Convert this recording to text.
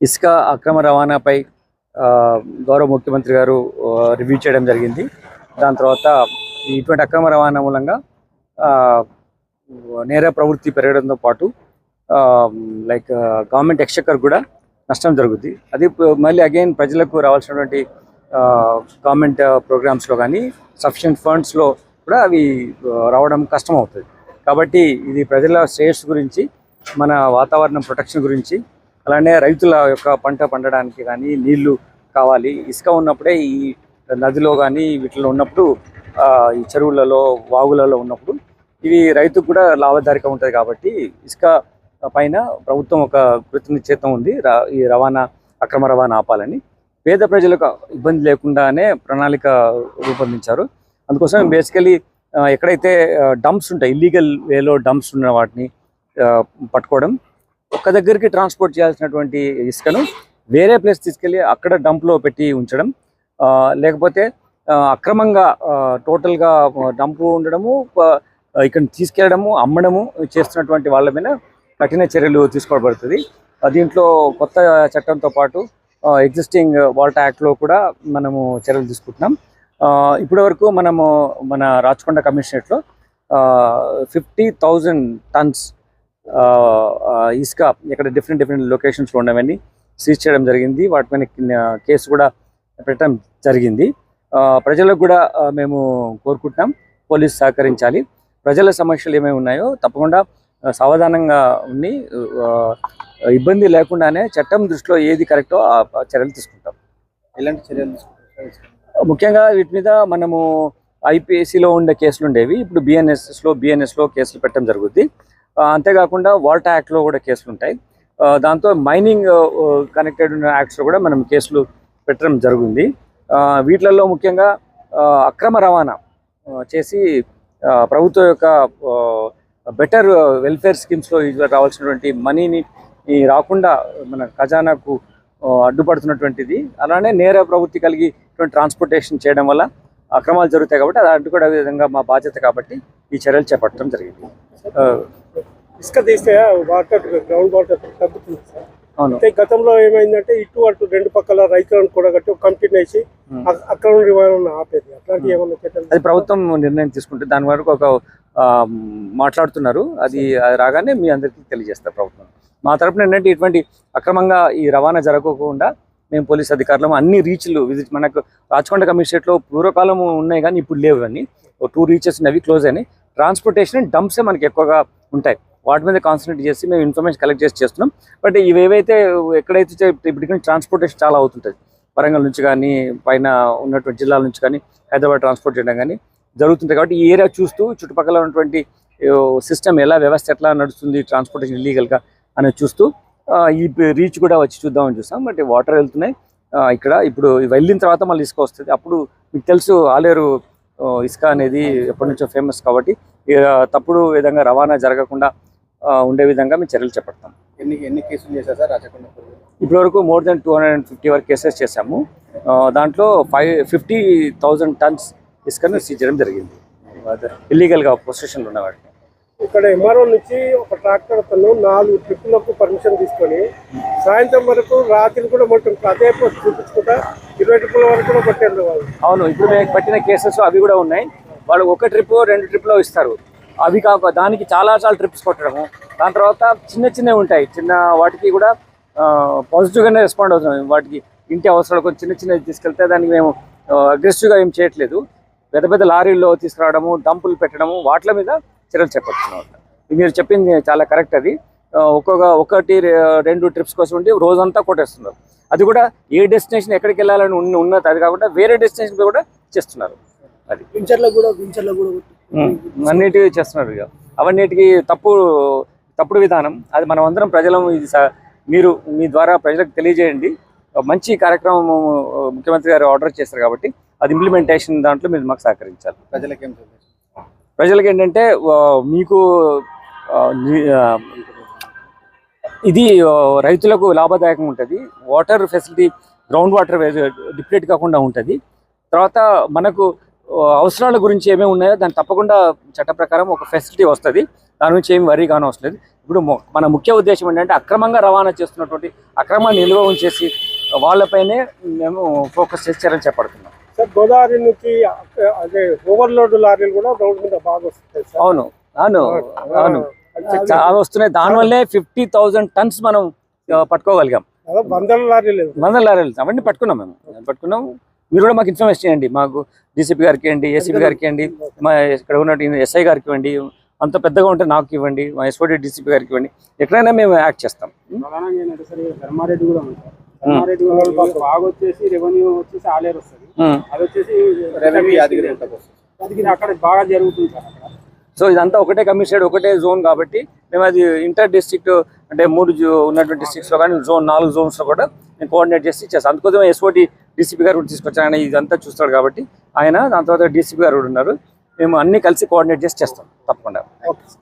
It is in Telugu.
ఇసుక అక్రమ రవాణాపై గౌరవ ముఖ్యమంత్రి గారు రివ్యూ చేయడం జరిగింది. దాని తర్వాత ఇటువంటి అక్రమ రవాణా మూలంగా నేర ప్రవృత్తి పెరగడంతో పాటు లైక్ గవర్నమెంట్ ఎక్స్చక్కర్ కూడా నష్టం జరుగుద్ది. అది మళ్ళీ అగైన్ ప్రజలకు రావాల్సినటువంటి గవర్నమెంట్ ప్రోగ్రామ్స్లో కానీ సఫిషియంట్ ఫండ్స్లో కూడా అవి రావడం కష్టం అవుతుంది కాబట్టి ఇది ప్రజల శ్రేయస్సు గురించి మన వాతావరణం ప్రొటెక్షన్ గురించి అలానే రైతుల యొక్క పంట పండడానికి కానీ నీళ్ళు కావాలి. ఇసుక ఉన్నప్పుడే ఈ నదిలో కానీ వీటిలో ఉన్నప్పుడు ఈ చెరువులలో వాగులలో ఉన్నప్పుడు ఇవి రైతుకు కూడా లాభదాయకంగా ఉంటుంది కాబట్టి ఇసుక పైన ప్రభుత్వం ఒక కృతనిశ్చేతం ఉంది. ఈ రవాణా అక్రమ రవాణా ఆపాలని. పేద ప్రజలకు ఇబ్బంది లేకుండానే ప్రణాళిక రూపొందించారు. అందుకోసం బేసికలీ ఎక్కడైతే డంప్స్ ఉంటాయి ఇల్లీగల్ వేలో డంప్స్ ఉన్న వాటిని పట్టుకోవడం ఒక దగ్గరికి ట్రాన్స్పోర్ట్ చేయాల్సినటువంటి ఇసుకను వేరే ప్లేస్ తీసుకెళ్ళి అక్కడ డంప్లో పెట్టి ఉంచడం లేకపోతే అక్రమంగా టోటల్గా డంపు ఉండడము ఇక్కడ తీసుకెళ్ళడము అమ్మడము చేస్తున్నటువంటి వాళ్ళ మీద కఠిన చర్యలు తీసుకోబడుతుంది. దీంట్లో కొత్త చట్టంతో పాటు ఎగ్జిస్టింగ్ వాల్ట్ యాక్ట్లో కూడా మనము చర్యలు తీసుకుంటున్నాం. ఇప్పటి వరకు మనము మన రాచకొండ కమిషనరేట్లో ఫిఫ్టీ థౌజండ్ టన్స్ ఇసుక ఇక్కడ డిఫరెంట్ డిఫరెంట్ లొకేషన్స్లో ఉన్నవన్నీ సీజ్ చేయడం జరిగింది. వాటిపైన కింద- కేసు కూడా పెట్టడం జరిగింది. ప్రజలకు కూడా మేము కోరుకుంటున్నాం పోలీసు సహకరించాలి. ప్రజల సమస్యలు ఏమేమి ఉన్నాయో తప్పకుండా సావధానంగా ఉండి ఇబ్బంది లేకుండానే చట్టం దృష్టిలో ఏది కరెక్టో ఆ చర్యలు తీసుకుంటాం. ఎలాంటి చర్యలు ముఖ్యంగా వీటి మీద మనము ఐపీఎస్సిలో ఉండే కేసులు ఉండేవి ఇప్పుడు బిఎన్ఎస్ఎస్లో బిఎన్ఎస్లో కేసులు పెట్టడం జరుగుద్ది. అంతేకాకుండా వాల్టా యాక్ట్లో కూడా కేసులు ఉంటాయి. దాంతో మైనింగ్ కనెక్టెడ్ ఉన్న యాక్ట్స్లో కూడా మనం కేసులు పెట్టడం జరిగింది. వీటిలలో ముఖ్యంగా అక్రమ రవాణా చేసి ప్రభుత్వం యొక్క బెటర్ వెల్ఫేర్ స్కీమ్స్లో రావాల్సినటువంటి మనీని రాకుండా మన ఖజానాకు అడ్డుపడుతున్నటువంటిది. అలానే నేర ప్రవృత్తి కలిగి ఇటువంటి ట్రాన్స్పోర్టేషన్ చేయడం వల్ల అక్రమాలు జరుగుతాయి కాబట్టి అది అడ్డుకోవడం విధంగా మా బాధ్యత కాబట్టి ఈ చర్యలు చేపట్టడం జరిగింది. ఇసుక తీస్తే వాటర్ గ్రౌండ్ వాటర్ తగ్గుతుంది సార్. అయితే గతంలో ఏమైందంటే ఇటు అటు రెండు పక్కల రైతులను కూడా కట్టి కమిటీని వేసి అక్కడ నుండి ఆపేది. అట్లాంటి ఏమన్నా అది ప్రభుత్వం నిర్ణయం తీసుకుంటే దాని వరకు ఒక మాట్లాడుతున్నారు. అది రాగానే మీ అందరికీ తెలియజేస్తారు ప్రభుత్వం. మా తరపున ఏంటంటే ఇటువంటి అక్రమంగా ఈ రవాణా జరగకుండా మేము పోలీస్ అధికారులు అన్ని రీచ్లు విజిట్ మనకు రాచకొండ కమిషనరేట్లో పూర్వకాలం ఉన్నాయి కానీ ఇప్పుడు లేవు అన్ని టూ రీచెస్ ఉన్నవి క్లోజ్ అయినాయి. ట్రాన్స్పోర్టేషన్ డంప్సే మనకి ఎక్కువగా ఉంటాయి. వాటి మీద కాన్సన్ట్రేట్ చేసి మేము ఇన్ఫర్మేషన్ కలెక్ట్ చేసి చేస్తున్నాం. బట్ ఇవి ఏవైతే ఎక్కడైతే ఇప్పటికీ ట్రాన్స్పోర్టేషన్ చాలా అవుతుంటుంది. వరంగల్ నుంచి కానీ పైన ఉన్నటువంటి జిల్లాల నుంచి కానీ హైదరాబాద్ ట్రాన్స్పోర్ట్ చేయడం కానీ జరుగుతుంటాయి కాబట్టి ఈ ఏరియా చూస్తూ చుట్టుపక్కల ఉన్నటువంటి సిస్టమ్ ఎలా వ్యవస్థ ఎట్లా నడుస్తుంది ట్రాన్స్పోర్టేషన్ ఇల్లీగల్గా అని చూస్తూ ఈ రీచ్ కూడా వచ్చి చూద్దామని చూస్తాం. బట్ వాటర్ వెళ్తున్నాయి. ఇక్కడ ఇప్పుడు వెళ్ళిన తర్వాత మళ్ళీ ఇసుక వస్తుంది. అప్పుడు మీకు తెలుసు ఆలేరు ఇసుక అనేది ఎప్పటి నుంచో ఫేమస్ కాబట్టి తప్పుడు విధంగా రవాణా జరగకుండా ఉండే విధంగా మేము చర్యలు చేపడతాం. ఎన్ని ఎన్ని కేసులు చేశారు సార్ రాచకొండ ఇప్పటి వరకు more than two hundred and fifty వరకు కేసెస్ చేశాము. దాంట్లో ఫైవ్ ఫిఫ్టీ థౌజండ్ టన్స్ ఇసుకను సీజ్ చేయడం జరిగింది. ఇల్లీగల్గా పొజిషన్లో ఉన్న వాటిని ఇక్కడ ఎంఆర్ఓ నుంచి ఒక ట్రాక్టర్ అతను నాలుగు ట్రిప్పులకు పర్మిషన్ తీసుకొని సాయంత్రం వరకు రాత్రి కూడా మొత్తం అదే చూపించుకుంటా ఇరవై ట్రిప్పుల వరకు కూడా వాళ్ళు. అవును ఇప్పుడు పట్టిన కేసెస్ అవి కూడా ఉన్నాయి. వాళ్ళు ఒక ట్రిప్ రెండు ట్రిప్లో ఇస్తారు. అవి కాక దానికి చాలా చాలా ట్రిప్స్ కొట్టడము. దాని తర్వాత చిన్న చిన్నవి ఉంటాయి. చిన్న వాటికి కూడా పాజిటివ్గానే రెస్పాండ్ అవుతున్నాం వాటికి ఇంటి అవసరాలు కొంచెం చిన్న చిన్నవి తీసుకెళ్తే దానికి మేము అగ్రెసివ్గా ఏం చేయట్లేదు. పెద్ద పెద్ద లారీల్లో తీసుకురావడము డంపులు పెట్టడము వాటి మీద చర్యలు చేపడుతున్నాం మీరు చెప్పింది చాలా కరెక్ట్ అది. ఒక్కొక్క ఒకటి రెండు ట్రిప్స్ కోసం ఉండి రోజంతా కొట్టేస్తున్నారు. అది కూడా ఏ డెస్టినేషన్ ఎక్కడికి వెళ్ళాలని ఉన్నది అది కాకుండా వేరే డెస్టినేషన్ కూడా చేస్తున్నారు. అది. పించర్లో కూడా వించర్లో కూడా అన్నిటికీ చేస్తున్నారు ఇక. అవన్నిటికీ తప్పు తప్పుడు విధానం. అది మనం అందరం ప్రజలం ఇది మీరు మీ ద్వారా ప్రజలకు తెలియజేయండి. మంచి కార్యక్రమం ముఖ్యమంత్రి గారు ఆర్డర్ చేస్తారు కాబట్టి అది ఇంప్లిమెంటేషన్ దాంట్లో మీరు మాకు సహకరించాలి. ప్రజలకు ప్రజలకు ఏంటంటే మీకు ఇది రైతులకు లాభదాయకంగా ఉంటుంది. Water facility ground water deplete కాకుండా ఉంటుంది. తర్వాత మనకు అవసరాల గురించి ఏమేమి ఉన్నాయో దాన్ని తప్పకుండా చట్ట ప్రకారం ఒక ఫెసిలిటీ వస్తుంది. దాని గురించి ఏమి వరి కాని అవసరం లేదు. ఇప్పుడు మన ముఖ్య ఉద్దేశం ఏంటంటే అక్రమంగా రవాణా చేస్తున్నటువంటి అక్రమాన్ని నిల్వ ఉంచేసి వాళ్ళపైనే మేము ఫోకస్ చేసి చర్యలు చేపడుతున్నాం సార్ గోదావరి నుంచి అదే ఓవర్లోడ్ లారీలు కూడా రోడ్డు మీద బాగా వస్తాయి అవును అవును అవును. చాలా వస్తున్నాయి. దానివల్లే ఫిఫ్టీ థౌజండ్ టన్స్ మనం పట్టుకోగలిగాం. వందల లారీలు. వందల లారీలు. అవన్నీ పట్టుకున్నాం మేము. పట్టుకున్నాం. మీరు కూడా మాకు ఇన్ఫర్మేషన్ చేయండి మాకు డీసీపీ గారికి ఇవ్వండి ఏసీపీ గారికి ఇవ్వండి మా ఇక్కడ ఉన్న ఎస్ఐ గారికి ఇవ్వండి అంత పెద్దగా ఉంటే నాకు ఇవ్వండి మా ఎస్ఓడి డీసీపీ గారికి ఇవ్వండి. ఎక్కడైనా మేము యాక్ట్ చేస్తాం. ధర్మారెడ్డి కూడా. ధర్మారెడ్డి బాగా వచ్చేసి రెవెన్యూ వచ్చేసి ఆలేరు వస్తుంది. ఉమ్. అది వచ్చేసి రెవెన్యూ యాదగిరి ఉంటుంది. సార్. యాదగిరి అక్కడ బాగా జరుగుతుంది సార్ అక్కడ. సో ఇదంతా ఒకటే కమిషనర్ ఒకటే జోన్ కాబట్టి మేము అది ఇంటర్ డిస్ట్రిక్ట్ అంటే మూడు జో- ఉన్నటువంటి districts లో కానీ జోన్ నాలుగు జోన్స్లో లో కూడా మేము కోఆర్డినేట్ చేసి చేస్తాం. అందుకోసం ఎస్ఓటి డీసీపీ గారు కూడా తీసుకొచ్చారు. ఆయన ఇదంతా చూస్తాడు కాబట్టి ఆయన దాని తర్వాత డీసీపీ గారు కూడా ఉన్నారు. మేము అన్ని కలిసి కోఆర్డినేట్ చేసి చేస్తాం. తప్పకుండా. ఓకే